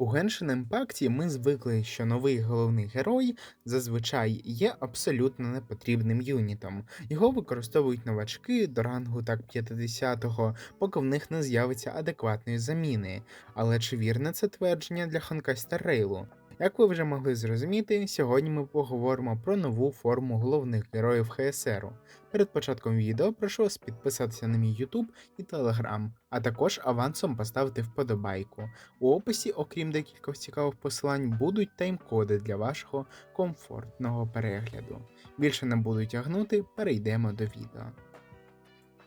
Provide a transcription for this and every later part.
У Genshin Impact ми звикли, що новий головний герой зазвичай є абсолютно непотрібним юнітом. Його використовують новачки до рангу так 50-го, поки в них не з'явиться адекватної заміни. Але чи вірне це твердження для Star Rail? Як ви вже могли зрозуміти, сьогодні ми поговоримо про нову форму головних героїв ХСР. Перед початком відео прошу вас підписатися на мій YouTube і Telegram, а також авансом поставити вподобайку. У описі, окрім декількох цікавих посилань, будуть тайм-коди для вашого комфортного перегляду. Більше не буду тягнути, перейдемо до відео.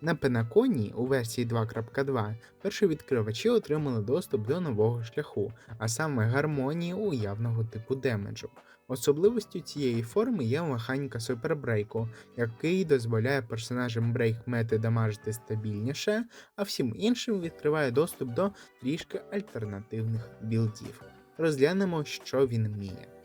На Пенаконі у версії 2.2 першовідкривачі отримали доступ до нового шляху, а саме гармонії уявного типу демеджу. Особливістю цієї форми є механіка супербрейку, який дозволяє персонажам брейк-мети дамажити стабільніше, а всім іншим відкриває доступ до трішки альтернативних білдів. Розглянемо, що він вміє.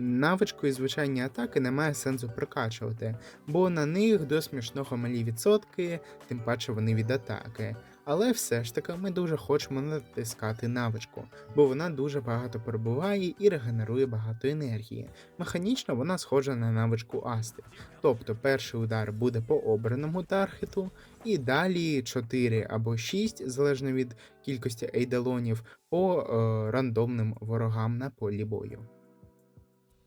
Навичку і звичайні атаки немає сенсу прокачувати, бо на них до смішного малі відсотки, тим паче вони від атаки. Але все ж таки ми дуже хочемо натискати навичку, бо вона дуже багато перебуває і регенерує багато енергії. Механічно вона схожа на навичку Асти. Тобто перший удар буде по обраному таргету, і далі 4 або 6, залежно від кількості ейдалонів, по е, рандомним ворогам на полі бою.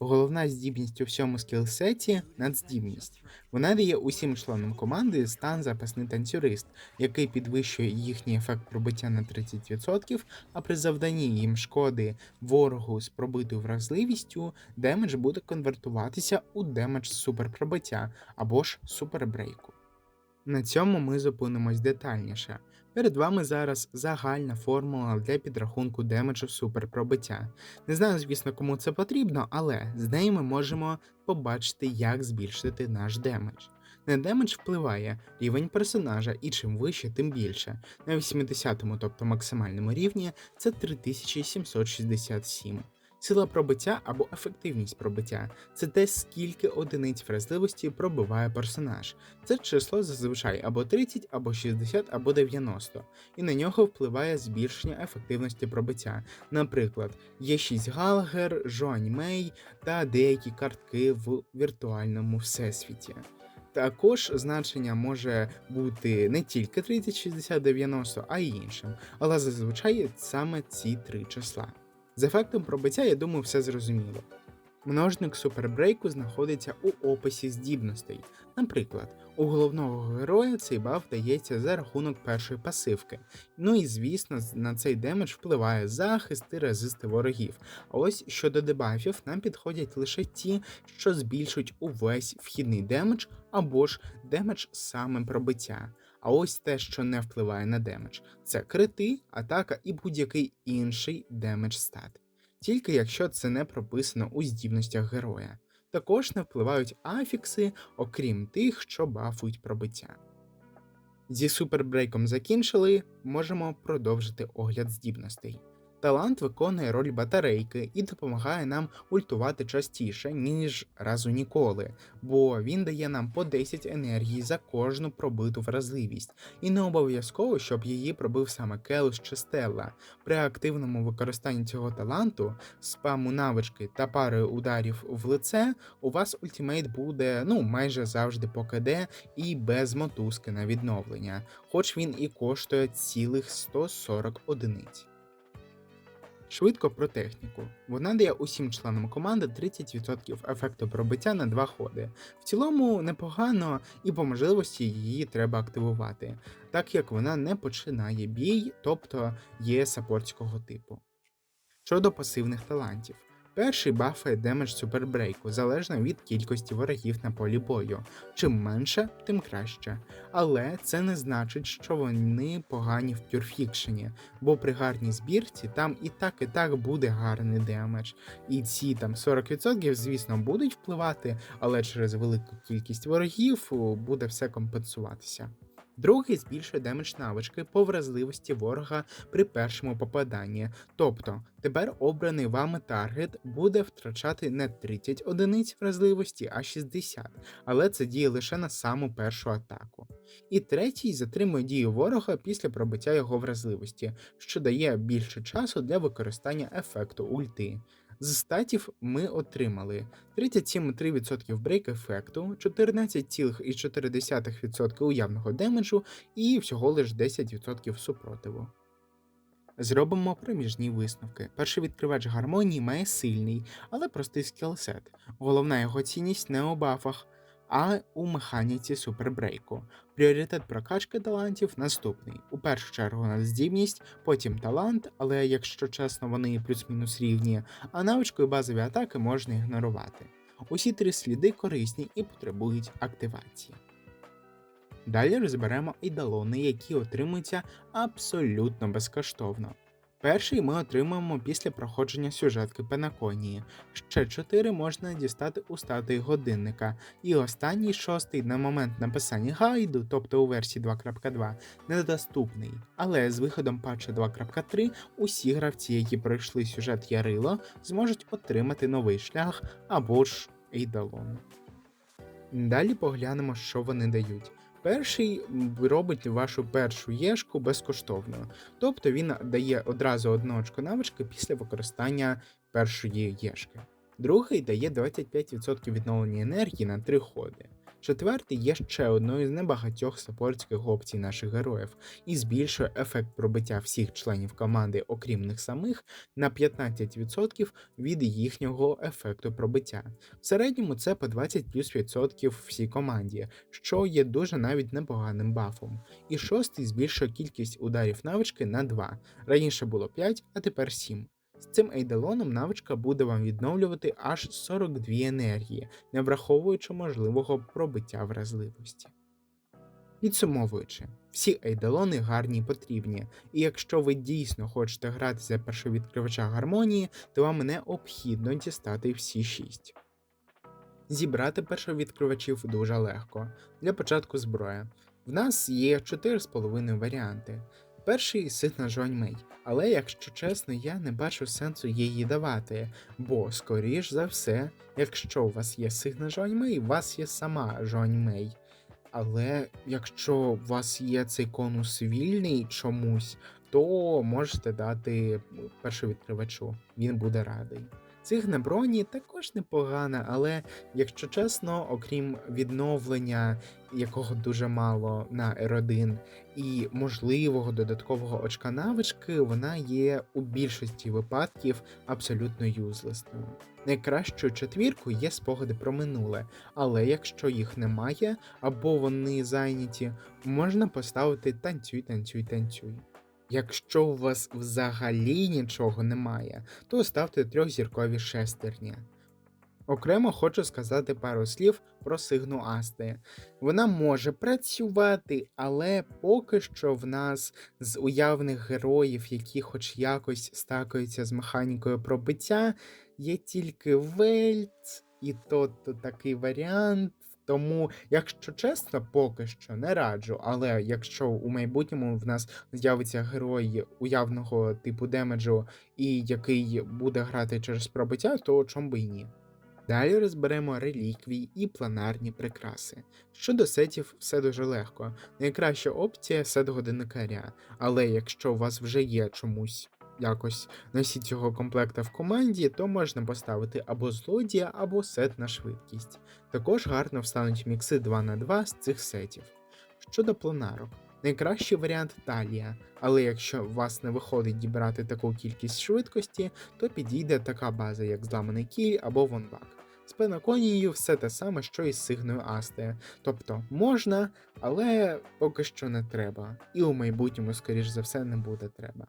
Головна здібність у всьому скілсеті надздібність. Вона дає усім членам команди стан запасний танцюрист, який підвищує їхній ефект пробиття на 30%, а при завданні їм шкоди ворогу з пробитою вразливістю, демедж буде конвертуватися у демедж суперпробиття або ж супербрейку. На цьому ми зупинимось детальніше. Перед вами зараз загальна формула для підрахунку демеджу суперпробиття. Не знаю, звісно, кому це потрібно, але з неї ми можемо побачити, як збільшити наш демедж. На демедж впливає рівень персонажа, і чим вище, тим більше. На 80-му, тобто максимальному рівні, це 3767. Сила пробиття або ефективність пробиття це те, скільки одиниць вразливості пробиває персонаж. Це число зазвичай або 30, або 60, або 90, і на нього впливає збільшення ефективності пробиття. Наприклад, є 6 Галагер, Жоань Мей та деякі картки в віртуальному всесвіті. Також значення може бути не тільки 30, 60, 90, а й іншим, але зазвичай саме ці три числа. З ефектом пробиття, я думаю, все зрозуміло. Множник супербрейку знаходиться у описі здібностей. Наприклад, у головного героя цей баф дається за рахунок першої пасивки. Ну і звісно, на цей демедж впливає захист і резисти ворогів. А ось щодо дебафів, нам підходять лише ті, що збільшують увесь вхідний демедж або ж демедж саме пробиття. А ось те, що не впливає на демедж, це крити, атака і будь-який інший демедж стат. Тільки якщо це не прописано у здібностях героя. Також не впливають афікси, окрім тих, що бафують пробиття. Зі супербрейком закінчили, можемо продовжити огляд здібностей. Талант виконує роль батарейки і допомагає нам ультувати частіше, ніж разу ніколи, бо він дає нам по 10 енергії за кожну пробиту вразливість, і не обов'язково, щоб її пробив саме Келус чи Стелла. При активному використанні цього таланту, спаму навички та парою ударів в лице, у вас ультимейт буде ну майже завжди по КД і без мотузки на відновлення, хоч він і коштує цілих 140 одиниць. Швидко про техніку. Вона дає усім членам команди 30% ефекту пробиття на два ходи. В цілому непогано і по можливості її треба активувати, так як вона не починає бій, тобто є саппортського типу. Щодо пасивних талантів. Перший бафає демедж супербрейку залежно від кількості ворогів на полі бою. Чим менше, тим краще. Але це не значить, що вони погані в пюрфікшені, бо при гарній збірці там і так і так буде гарний демедж. І ці там 40%, звісно, будуть впливати, але через велику кількість ворогів буде все компенсуватися. Другий збільшує демедж навички по вразливості ворога при першому попаданні. Тобто тепер обраний вами таргет буде втрачати не 30 одиниць вразливості, а 60, але це діє лише на саму першу атаку. І третій затримує дію ворога після пробиття його вразливості, що дає більше часу для використання ефекту ульти. З статів ми отримали 37,3% брейк ефекту, 14,4% уявного демеджу і всього лиш 10% супротиву. Зробимо проміжні висновки. Перший відкривач гармонії має сильний, але простий скілсет. Головна його цінність не у бафах, а у механіці супербрейку. Пріоритет прокачки талантів наступний: у першу чергу надздібність, потім талант, але якщо чесно, вони плюс-мінус рівні, а навичку і базові атаки можна ігнорувати. Усі три сліди корисні і потребують активації. Далі розберемо ідалони, які отримуються абсолютно безкоштовно. Перший ми отримаємо після проходження сюжетки Пенаконії. Ще 4 можна дістати у статуї годинника, і останній шостий на момент написання гайду, тобто у версії 2.2, недоступний. Але з виходом патча 2.3 усі гравці, які пройшли сюжет Ярило, зможуть отримати новий шлях або ж ейдалон. Далі поглянемо, що вони дають. Перший робить вашу першу єшку безкоштовно, тобто він дає одразу одну очко навички після використання першої єшки. Другий дає 25% відновлення енергії на 3 ходи. Четвертий є ще одною з небагатьох саппортських опцій наших героїв і збільшує ефект пробиття всіх членів команди, окрім них самих, на 15% від їхнього ефекту пробиття. В середньому це по 20 плюс відсотків всій команді, що є дуже навіть непоганим бафом. І шостий збільшує кількість ударів навички на 2. Раніше було 5, а тепер 7. З цим ейдалоном навичка буде вам відновлювати аж 42 енергії, не враховуючи можливого пробиття вразливості. Підсумовуючи, всі ейдалони гарні і потрібні, і якщо ви дійсно хочете грати за першовідкривача гармонії, то вам необхідно дістати всі 6. Зібрати першовідкривачів дуже легко. Для початку зброя. В нас є 4,5 варіанти. Перший ситна Жуаньмей, але якщо чесно, я не бачу сенсу її давати, бо, скоріш за все, якщо у вас є сигна Жуаньмей, у вас є сама Жуаньмей. Але якщо у вас є цей конус вільний чомусь, то можете дати першовідкривачу, він буде радий. Сигна броні також непогана, але якщо чесно, окрім відновлення, якого дуже мало на R1, і можливого додаткового очка навички, вона є у більшості випадків абсолютно юзлесною. Найкращою четвіркою є спогади про минуле, але якщо їх немає або вони зайняті, можна поставити танцюй, танцюй, танцюй. Якщо у вас взагалі нічого немає, то ставте трьохзіркові шестерні. Окремо хочу сказати пару слів про Сигну Асти. Вона може працювати, але поки що в нас з уявних героїв, які хоч якось стакаються з механікою пробиття, є тільки Вельц, і то, то такий варіант. Тому, якщо чесно, поки що не раджу, але якщо у майбутньому в нас з'явиться герой уявного типу демеджу, і який буде грати через пробиття, то чом би й ні. Далі розберемо реліквії і планарні прикраси. Щодо сетів, все дуже легко. Найкраща опція сет годинникаря, але якщо у вас вже є чомусь якось носіть цього комплекта в команді, то можна поставити або злодія, або сет на швидкість. Також гарно встануть мікси 2 на 2 з цих сетів. Щодо планарок, найкращий варіант талія, але якщо у вас не виходить дібрати таку кількість швидкості, то підійде така база, як зламаний кіль або вонбак. З пенаконією все те саме, що і з сигною Асти. Тобто можна, але поки що не треба. І у майбутньому, скоріш за все, не буде треба.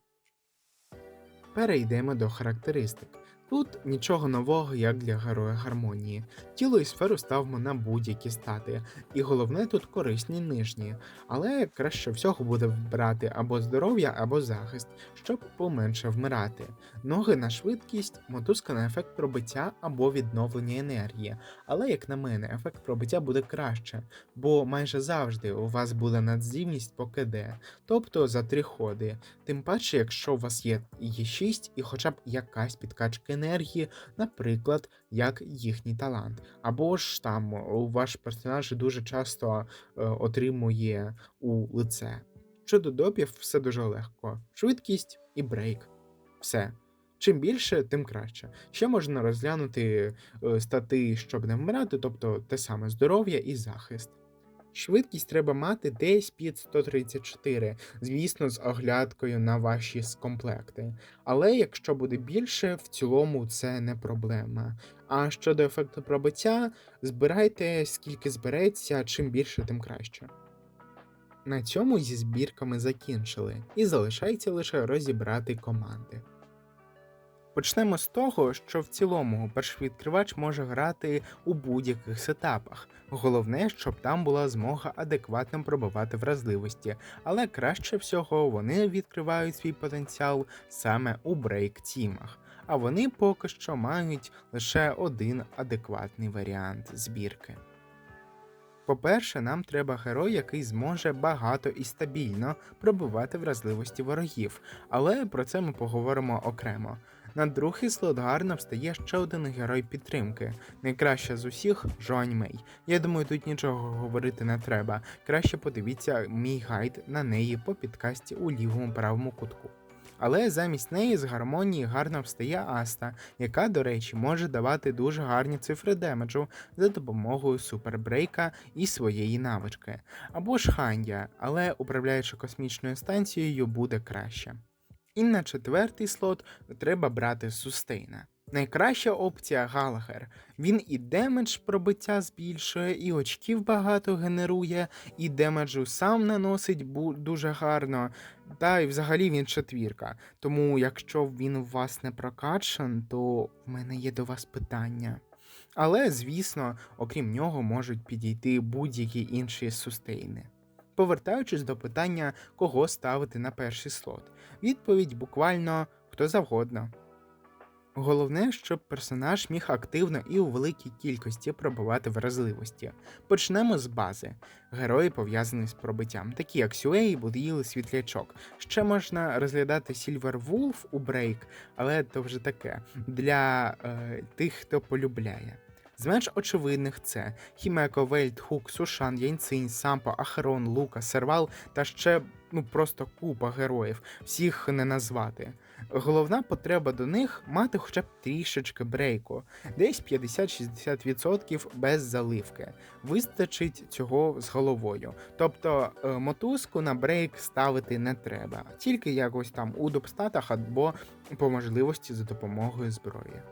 Перейдемо до характеристик. Тут нічого нового, як для героя гармонії. Тіло і сферу ставимо на будь-які стати, і головне тут корисні нижні, але краще всього буде вбирати або здоров'я, або захист, щоб поменше вмирати. Ноги на швидкість, мотузка на ефект пробиття або відновлення енергії. Але, як на мене, ефект пробиття буде краще, бо майже завжди у вас буде надздібність по КД, тобто за три ходи. Тим паче, якщо у вас є Є6 і хоча б якась підкачка енергії, наприклад, як їхній талант. Або ж там ваш персонаж дуже часто е, отримує у лице. Щодо допів, все дуже легко. Швидкість і брейк. Все. Чим більше, тим краще. Ще можна розглянути е, стати, щоб не вмирати, тобто те саме здоров'я і захист. Швидкість треба мати десь під 134, звісно, з оглядкою на ваші комплекти. Але якщо буде більше, в цілому це не проблема. А щодо ефекту пробиття, збирайте скільки збереться, чим більше, тим краще. На цьому зі збірками закінчили, і залишається лише розібрати команди. Почнемо з того, що в цілому першовідкривач може грати у будь-яких сетапах. Головне, щоб там була змога адекватно пробивати вразливості, але краще всього вони відкривають свій потенціал саме у брейк-тімах. А вони поки що мають лише один адекватний варіант збірки. По-перше, нам треба герой, який зможе багато і стабільно пробивати вразливості ворогів, але про це ми поговоримо окремо. На другий слот гарно встає ще один герой підтримки, найкраща з усіх Жоань Мей. Я думаю, тут нічого говорити не треба. Краще подивіться мій гайд на неї по підкасті у лівому правому кутку. Але замість неї з гармонії гарно встає Аста, яка, до речі, може давати дуже гарні цифри демеджу за допомогою супербрейка і своєї навички. Або ж Хандя, але управляючи космічною станцією буде краще. І на четвертий слот треба брати Сустейна. Найкраща опція Галагер. Він і демедж пробиття збільшує, і очків багато генерує, і демеджу сам наносить дуже гарно. Та й взагалі він четвірка. Тому, якщо він у вас не прокачан, то в мене є до вас питання. Але, звісно, окрім нього можуть підійти будь-які інші сустейни. Повертаючись до питання, кого ставити на перший слот, відповідь буквально хто завгодно. Головне, щоб персонаж міг активно і у великій кількості пробувати вразливості. Почнемо з бази. Герої пов'язані з пробиттям, такі як Сюей, Буділ, Світлячок. Ще можна розглядати Сільвер Вулф у Брейк, але то вже таке для е, тих, хто полюбляє. З менш очевидних це Хімеко, Вельт, Хук, Сушан, Яньцинь, Сампо, Ахерон, Лука, Сервал та ще ну просто купа героїв, всіх не назвати. Головна потреба до них мати хоча б трішечки брейку, десь 50-60% без заливки. Вистачить цього з головою. Тобто е, мотузку на брейк ставити не треба, тільки якось там у допстатах або по можливості за допомогою зброї.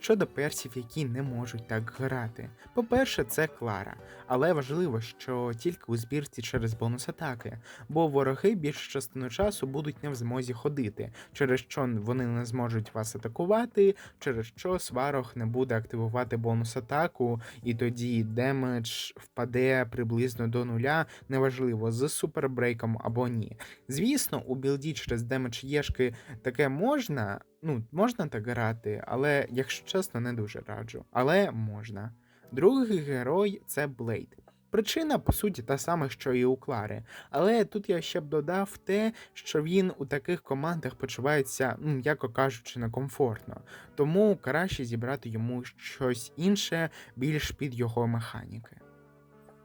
Щодо персів, які не можуть так грати. По-перше, це Клара, але важливо, що тільки у збірці через бонус атаки, бо вороги більшу частину часу будуть не в змозі ходити, через що вони не зможуть вас атакувати, через що сварог не буде активувати бонус атаку, і тоді демедж впаде приблизно до нуля, неважливо, з супербрейком або ні. Звісно, у білді через демедж єшки таке можна. Ну, можна так грати, але, якщо чесно, не дуже раджу. Але можна. Другий герой це Блейд. Причина, по суті, та сама, що і у Клари. Але тут я ще б додав те, що він у таких командах почувається, ну, м'яко кажучи, некомфортно. Тому краще зібрати йому щось інше, більш під його механіки.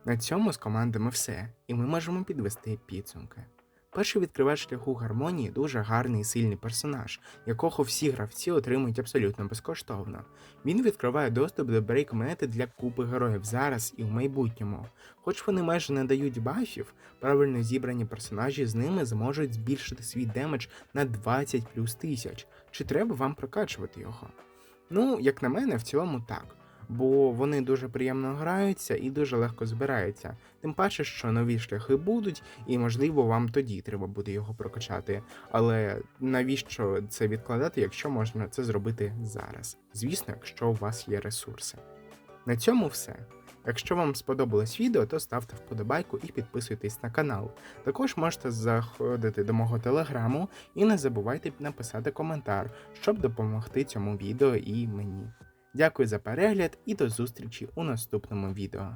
На цьому з командами все, і ми можемо підвести підсумки. Перший відкривач шляху гармонії дуже гарний і сильний персонаж, якого всі гравці отримують абсолютно безкоштовно. Він відкриває доступ до брейк монети для купи героїв зараз і в майбутньому. Хоч вони майже не дають бафів, правильно зібрані персонажі з ними зможуть збільшити свій демедж на 20 плюс тисяч. Чи треба вам прокачувати його? Ну, як на мене, в цілому так бо вони дуже приємно граються і дуже легко збираються. Тим паче, що нові шляхи будуть, і можливо вам тоді треба буде його прокачати. Але навіщо це відкладати, якщо можна це зробити зараз? Звісно, якщо у вас є ресурси. На цьому все. Якщо вам сподобалось відео, то ставте вподобайку і підписуйтесь на канал. Також можете заходити до мого телеграму і не забувайте написати коментар, щоб допомогти цьому відео і мені. Дякую за перегляд і до зустрічі у наступному відео.